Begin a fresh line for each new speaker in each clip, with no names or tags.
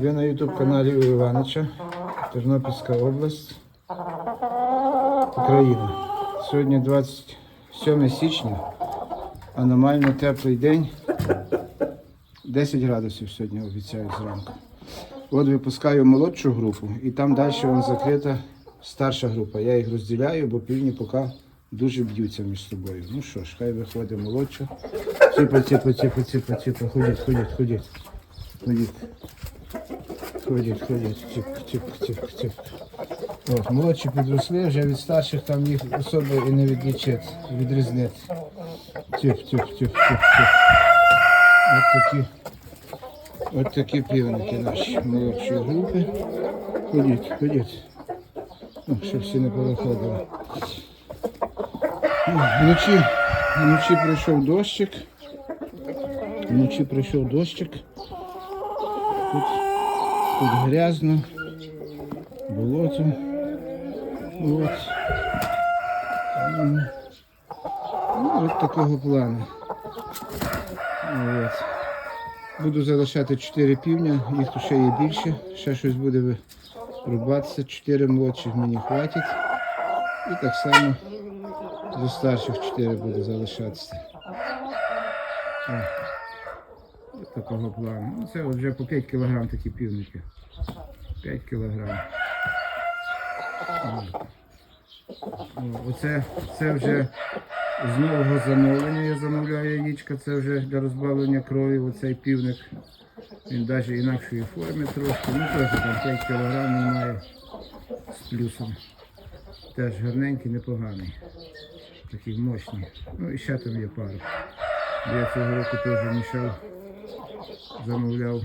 Ви на YouTube каналі у Іванича, Тернопільська область, Україна. Сьогодні 27 січня, аномально теплий день. 10 градусів сьогодні обіцяють зранку. От випускаю молодшу групу і там далі вон закрита старша група. Я їх розділяю, бо півні поки дуже б'ються між собою. Ну що ж, хай виходить молодша. Ціпа, ціпа, ціпа, ціпа, ціпа. Ходіть, ходіть, ходіть. Ходіть. Ходіть, ходіть, ціп, ціп, ціп, ціп. От, молодші підросли, вже від старших там їх особо і не відлічити, відрізнити. Ціп, ціп, ціп, ціп, ціп. От такі, от такі півники наші молодшої групи. Ходіть, ходіть. Ну, щоб всі не переходили. Ну, Вночі, вночі прийшов дощик. Вночі прийшов дощик. Тут, тут грязно, болото. От. Ну, от такого плану. От. Буду залишати 4 півня, їх тут ще є більше, ще щось буде рубатися. 4 молодших мені хватить. І так само до старших 4 буде залишатися. Такого плану. Ну, це вже по 5 кг такі півники. 5 кг. Оце це вже з нового замовлення. Я замовляю яєчка, це вже для розбавлення крові. Оцей півник. Він навіть інакшої форми трошки. Ну теж там 5 кг має з плюсом. Теж гарненький, непоганий. Такий мощний. Ну і ще там є пару. Я цього року теж мішав замовляв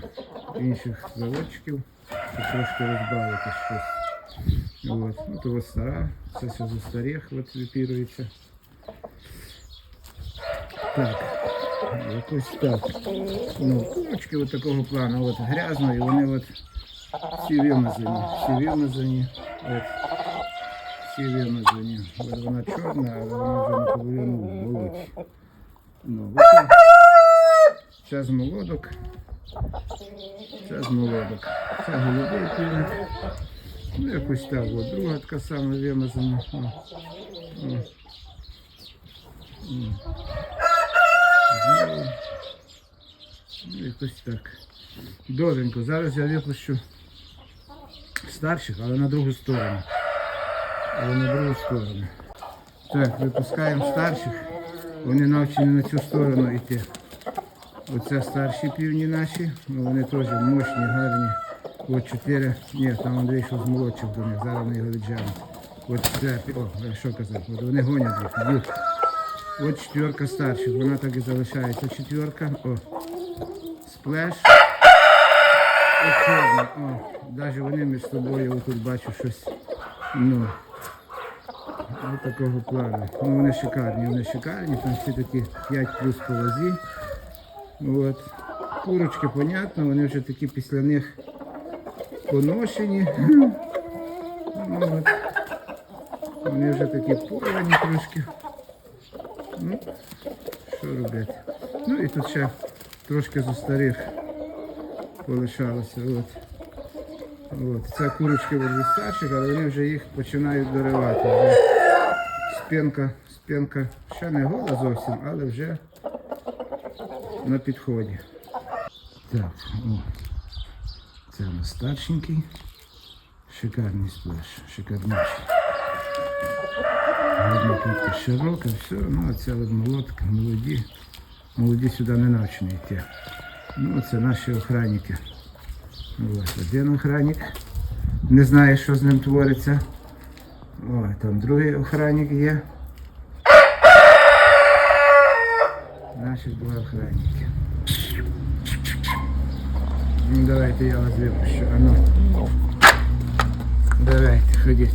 інших заводчиків, щоб трошки розбавити щось. От. Ну, то ось стара, це все з старих от випірується. Так, якось так. Ну, курочки от такого плану, от грязно, і вони от всі вимазані, всі вимазані. От. Всі вимазані. От вона чорна, але вона вже наполовину в болоті. Ну, оце, це з молодок. Це з молодок. Це голубий півник. Ну, якось так. От. Друга така сама вимазана. О. О. М. Ну, якось так. Добренько. Зараз я випущу старших, але на другу сторону. Але на другу сторону. Так, випускаємо старших. Вони навчені на цю сторону йти. Оце старші півні наші, ну, вони теж мощні, гарні. От чотири, ні, там вийшов з молодших до них, зараз вони його віджали. От це, о, що казати, от вони гонять їх, б'ють. От четверка старших, вона так і залишається. Четверка, о, сплеш. От чорна, о, навіть вони між собою, отут бачу щось, ну, Ось такого плану. Ну вони шикарні, вони шикарні, там всі такі 5 плюс по вазі. От. Курочки, понятно, вони вже такі після них поношені. Ну, от. Вони вже такі порвані трошки. Ну, що робити? Ну і тут ще трошки зі старих полишалося. От. От. Це курочки від старших, але вони вже їх починають доривати. Вже спинка, спинка ще не гола зовсім, але вже на підході. Так, о. Це у нас старшенький. Шикарний сплеш, шикарніший. Видно, тут широка, все, ну а от молодка, молоді. Молоді сюди не навчені йти. Ну, це наші охранники. Ось один охранник. Не знає, що з ним твориться. О, там другий охранник є. Наші два охранники. Ну, давайте я вас випущу. А ну. Давайте, ходіть.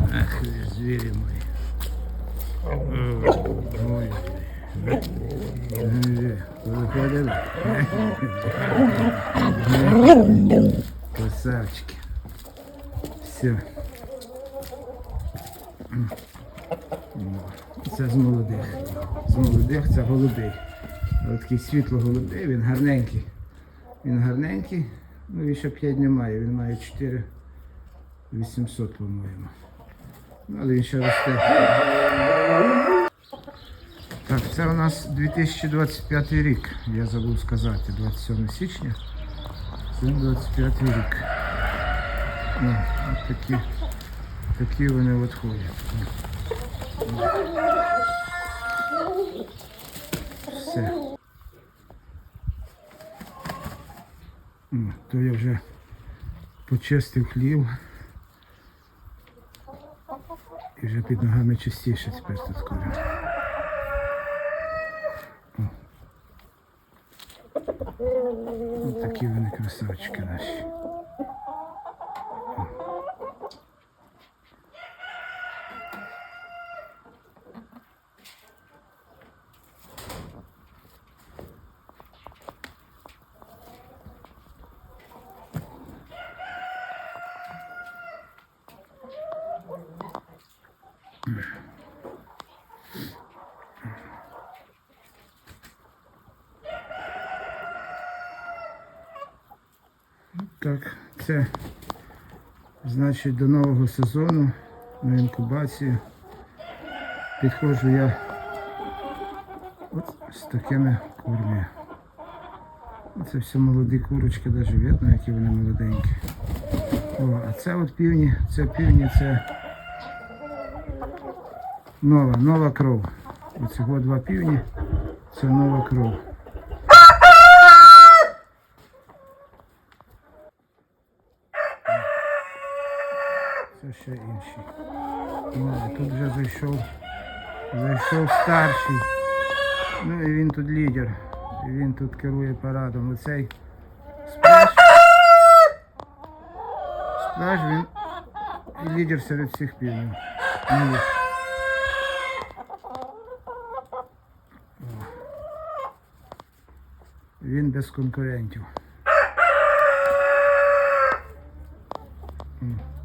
Ах, ви ж звірі мої. Ой, ой. Ой, Виходили? Красавчики. Все. Це з молодих. З молодих це голубий. Ось такий світло голубий, він гарненький. Він гарненький. Ну він ще 5 немає, він має 4 800, по-моєму. Ну, але він ще росте. Так, це у нас 2025 рік, я забув сказати, 27 січня. Це 25 рік. Ну, от такі, такі вони от ходять. Все. То я вже почистив хлів. І вже під ногами чистіше тепер тут скоро. Ось такі вони красавчики наші. Так, це значить до нового сезону на інкубацію підходжу я от з такими курми. Це все молоді курочки, навіть видно, які вони молоденькі. О, а це от півні, це півні, це нова, нова кров. Оцього два півні, це нова кров. Це ще інші. Ну, тут вже зайшов. Зайшов старший. Ну і він тут лідер. І він тут керує парадом. Оцей сплеш. Сплеш він лідер серед всіх півнів. Ну, Він без конкурентів. О,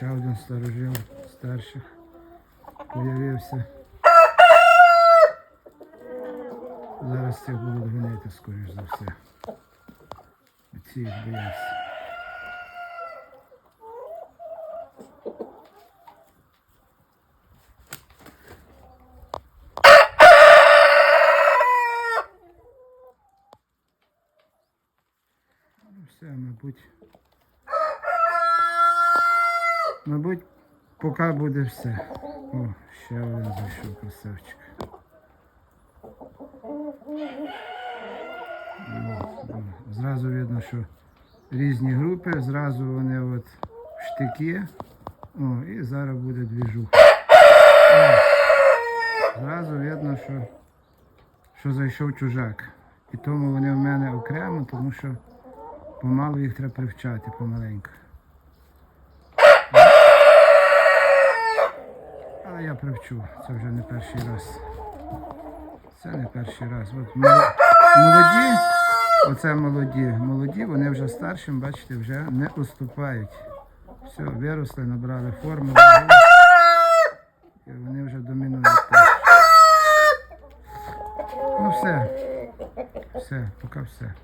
ще один старожил старших появився. Зараз цих будуть гонити, скоріш за все. Ці їх бояться. Ну, Все, мабуть. Мабуть, поки буде все. О, ще один зайшов красавчик. Зразу видно, що різні групи, зразу вони от штики. О, і зараз буде двіжуха. Зразу видно, що, що зайшов чужак. І тому вони в мене окремо, тому що помалу їх треба привчати помаленьку. Я привчу, це вже не перший раз. Це не перший раз. От молоді, оце молоді, молоді, вони вже старшим, бачите, вже не уступають. Все, виросли, набрали форму. І вони вже домінують. Ну все. Все, поки все.